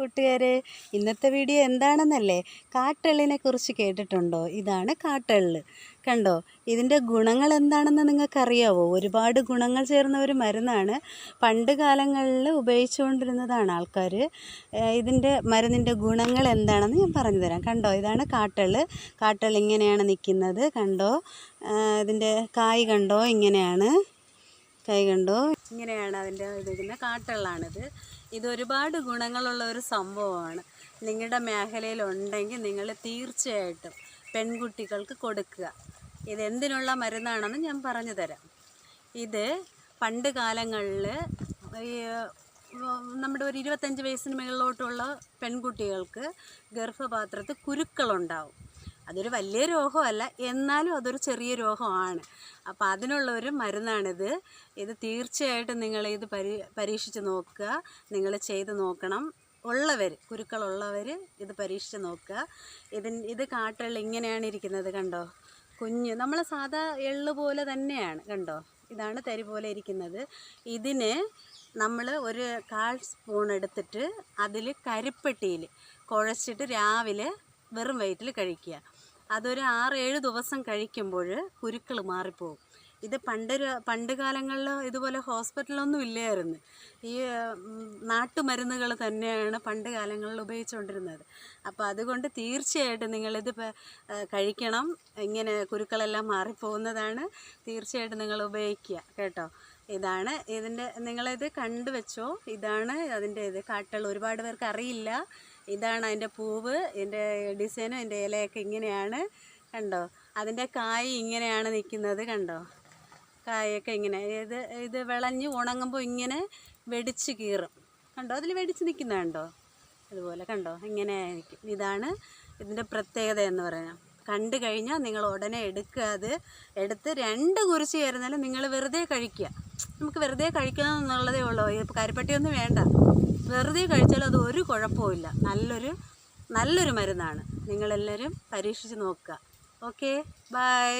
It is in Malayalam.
കൂട്ടുകാരെ ഇന്നത്തെ വീഡിയോ എന്താണെന്നല്ലേ കാട്ടെള്ളിനെ കുറിച്ച് കേട്ടിട്ടുണ്ടോ? ഇതാണ് കാട്ടെള്ള്. കണ്ടോ? ഇതിന്റെ ഗുണങ്ങൾ എന്താണെന്ന് നിങ്ങൾക്കറിയാവോ? ഒരുപാട് ഗുണങ്ങൾ ചേർന്ന ഒരു മരുന്നാണ് പണ്ട് കാലങ്ങളിൽ ഉപയോഗിച്ചുകൊണ്ടിരുന്നതാണ് ആൾക്കാർ. ഇതിന്റെ മരുന്നിന്റെ ഗുണങ്ങൾ എന്താണെന്ന് ഞാൻ പറഞ്ഞു തരാം കണ്ടോ? ഇതാണ് കാട്ടെള്ള്. കാട്ടെള്ള് ഇങ്ങനെയാണ് നിൽക്കുന്നത്. കണ്ടോ? ഇതിന്റെ കായ് കണ്ടോ? ഇങ്ങനെയാണ്. കൈ കണ്ടോ? ഇങ്ങനെയാണ് അതിന്റെ ഇതിരിക്കുന്ന കാട്ടുള്ളാണിത് ഇത് ഒരുപാട് ഗുണങ്ങളുള്ള ഒരു സംഭവമാണ്. നിങ്ങളുടെ മേഖലയിലുണ്ടെങ്കിൽ നിങ്ങൾ തീർച്ചയായിട്ടും പെൺകുട്ടികൾക്ക് കൊടുക്കുക. ഇതെന്തിനുള്ള മരുന്നാണെന്ന് ഞാൻ പറഞ്ഞു തരാം. ഇത് പണ്ട് കാലങ്ങളിൽ ഈ നമ്മുടെ ഒരു ഇരുപത്തഞ്ച് വയസ്സിന് മുകളിലോട്ടുള്ള പെൺകുട്ടികൾക്ക് ഗർഭപാത്രത്തിൽ കുരുക്കളുണ്ടാവും. അതൊരു വലിയ രോഗമല്ല എന്നാലും അതൊരു ചെറിയ രോഗമാണ്. അപ്പോൾ അതിനുള്ള ഒരു മരുന്നാണിത്. ഇത് തീർച്ചയായിട്ടും നിങ്ങൾ ഇത് പരീ പരീക്ഷിച്ച് നോക്കുക. നിങ്ങൾ ചെയ്ത് നോക്കണം. ഉള്ളവർ കുരുക്കളുള്ളവർ ഇത് പരീക്ഷിച്ച് നോക്കുക. ഇതിൻ ഇത് കാട്ടുള്ള ഇങ്ങനെയാണ് ഇരിക്കുന്നത് കണ്ടോ? കുഞ്ഞ് നമ്മൾ സാധാ എള്ള് പോലെ തന്നെയാണ് കണ്ടോ? ഇതാണ് തരി പോലെ ഇരിക്കുന്നത്. ഇതിന് നമ്മൾ ഒരു കാൽ സ്പൂൺ എടുത്തിട്ട് അതിൽ കരിപ്പെട്ടിയിൽ കുഴച്ചിട്ട് രാവിലെ വെറും വെയിറ്റിൽ കഴിക്കുക. അതൊരു ആറ് ഏഴ് ദിവസം കഴിക്കുമ്പോൾ കുരുക്കൾ മാറിപ്പോകും ഇത് പണ്ടൊരു പണ്ട് കാലങ്ങളിൽ ഇതുപോലെ ഹോസ്പിറ്റലൊന്നും ഇല്ലായിരുന്നു. ഈ നാട്ടുമരുന്നുകൾ തന്നെയാണ് പണ്ട് കാലങ്ങളിൽ ഉപയോഗിച്ചുകൊണ്ടിരുന്നത്. അപ്പോൾ അതുകൊണ്ട് തീർച്ചയായിട്ടും നിങ്ങളിത് കഴിക്കണം. ഇങ്ങനെ കുരുക്കളെല്ലാം മാറിപ്പോകുന്നതാണ്. തീർച്ചയായിട്ടും നിങ്ങൾ ഉപയോഗിക്കുക കേട്ടോ. ഇതാണ് ഇതിന്റെ നിങ്ങളിത് കണ്ടു വെച്ചോ ഇതാണ് അതിന്റെ ഇത്. കാട്ടുകൾ ഒരുപാട് പേർക്ക് അറിയില്ല. ഇതാണ് അതിന്റെ പൂവ് ഇതിന്റെ ഡിസൈനും അതിന്റെ ഇലയൊക്കെ ഇങ്ങനെയാണ് കണ്ടോ? അതിന്റെ കായ് ഇങ്ങനെയാണ് നിൽക്കുന്നത് കണ്ടോ? കായൊക്കെ ഇങ്ങനെ. ഇത് ഇത് വിളഞ്ഞ് ഉണങ്ങുമ്പോൾ ഇങ്ങനെ വെടിച്ച് കീറും. കണ്ടോ? അതിൽ വെടിച്ച് നിൽക്കുന്ന കണ്ടോ? അതുപോലെ കണ്ടോ? ഇങ്ങനെ ഇതാണ് ഇതിന്റെ പ്രത്യേകത എന്ന് പറയുന്നത്. കണ്ടു കഴിഞ്ഞാൽ നിങ്ങൾ ഉടനെ എടുക്കുക അത്. എടുത്ത് രണ്ട് കുരിശ് ചേർന്നാലും നിങ്ങൾ വെറുതെ കഴിക്കുക. നമുക്ക് വെറുതെ കഴിക്കണം എന്നുള്ളതേ ഉള്ളൂ. ഇപ്പോൾ കരിപ്പട്ടിയൊന്നും വേണ്ട. വെറുതെ കഴിച്ചാൽ അത് ഒരു കുഴപ്പമില്ല നല്ലൊരു നല്ലൊരു മരുന്നാണ്. നിങ്ങളെല്ലാവരും പരീക്ഷിച്ച് നോക്കുക. ഓക്കെ. ബൈ.